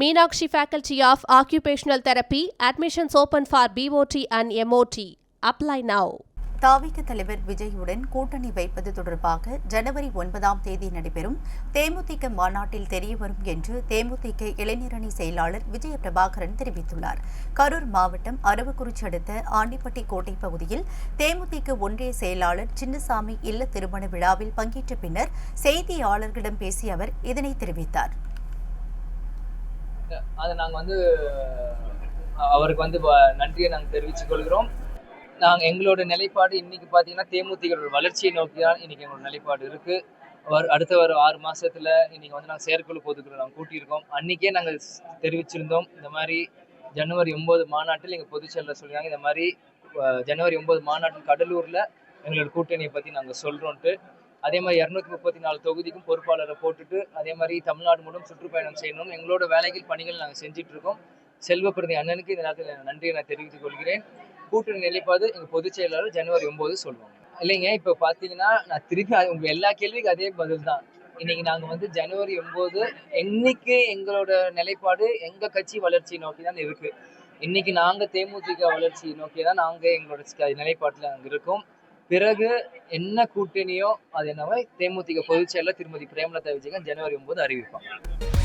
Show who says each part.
Speaker 1: Meenakshi faculty of occupational therapy admissions open for BOT and MOT apply now
Speaker 2: தாவிக தலைவர் விஜயுடன் கூட்டணி வைப்பது தொடர்பாக ஜனவரி ஒன்பதாம் தேதி நடைபெறும் தேமுதிக மாநாட்டில் தெரியவரும் என்று தேமுதிக இளைஞரணி செயலாளர் விஜய பிரபாகரன் தெரிவித்துள்ளார் கரூர் மாவட்டம் அரவக்குறிச்சி அடுத்த ஆண்டிப்பட்டி கோட்டை பகுதியில் தேமுதிக ஒன்றிய செயலாளர் சின்னசாமி இல்ல திருமண விழாவில் பங்கேற்ற பின்னர் செய்தியாளர்களிடம் பேசிய அவர் இதனை தெரிவித்தார்
Speaker 3: அதை நாங்கள் வந்து அவருக்கு வந்து நன்றியை நாங்கள் தெரிவித்துக் கொள்கிறோம் நாங்கள் எங்களோட நிலைப்பாடு இன்னைக்கு பார்த்தீங்கன்னா தேமுதிகளோட வளர்ச்சியை நோக்கி தான் இன்னைக்கு எங்களோட நிலைப்பாடு இருக்குது வர அடுத்த ஒரு ஆறு மாசத்துல இன்னைக்கு வந்து நாங்கள் செயற்குழு பொதுக்குழு நாங்கள் கூட்டியிருக்கோம் அன்னைக்கே நாங்கள் தெரிவிச்சிருந்தோம் இந்த மாதிரி ஜனவரி ஒன்பது மாநாட்டில் எங்கள் பொதுச்செயலர் சொல்லியிருக்காங்க இந்த மாதிரி ஜனவரி ஒன்பது மாநாட்டில் கடலூரில் எங்களோட கூட்டணியை பற்றி நாங்கள் சொல்கிறோன்ட்டு அதே மாதிரி இரநூத்தி முப்பத்தி நாலு தொகுதிக்கும் பொறுப்பாளரை போட்டுட்டு அதே மாதிரி தமிழ்நாடு மூலம் சுற்றுப்பயணம் செய்யணும் எங்களோட வேலைகள் பணிகள் நாங்கள் செஞ்சுட்டு இருக்கோம் செல்வ பிரதி அண்ணனுக்கு இந்த நேரத்தில் நன்றியை நான் தெரிவித்துக் கொள்கிறேன் கூட்டணி நிலைப்பாடு எங்கள் பொதுச் செயலாளர் ஜனவரி ஒம்பது சொல்லுவாங்க இல்லைங்க இப்போ பார்த்தீங்கன்னா நான் திருப்பி உங்கள் எல்லா கேள்விக்கும் அதே பதில் தான் இன்னைக்கு நாங்கள் வந்து ஜனவரி ஒம்பது என்னைக்கு எங்களோட நிலைப்பாடு எங்கள் கட்சி வளர்ச்சி நோக்கி தான் இருக்கு இன்னைக்கு நாங்கள் தேமுதிக வளர்ச்சி நோக்கி தான் நாங்கள் எங்களோட நிலைப்பாட்டில் அங்கே இருக்கோம் பிறகு என்ன கூட்டணியோ அது என்னவா தேமுதிக பொதுச்செயலர் திருமதி பிரேமலதா விஜயகாந்த் ஜனவரி ஒன்பது அறிவிப்பாங்க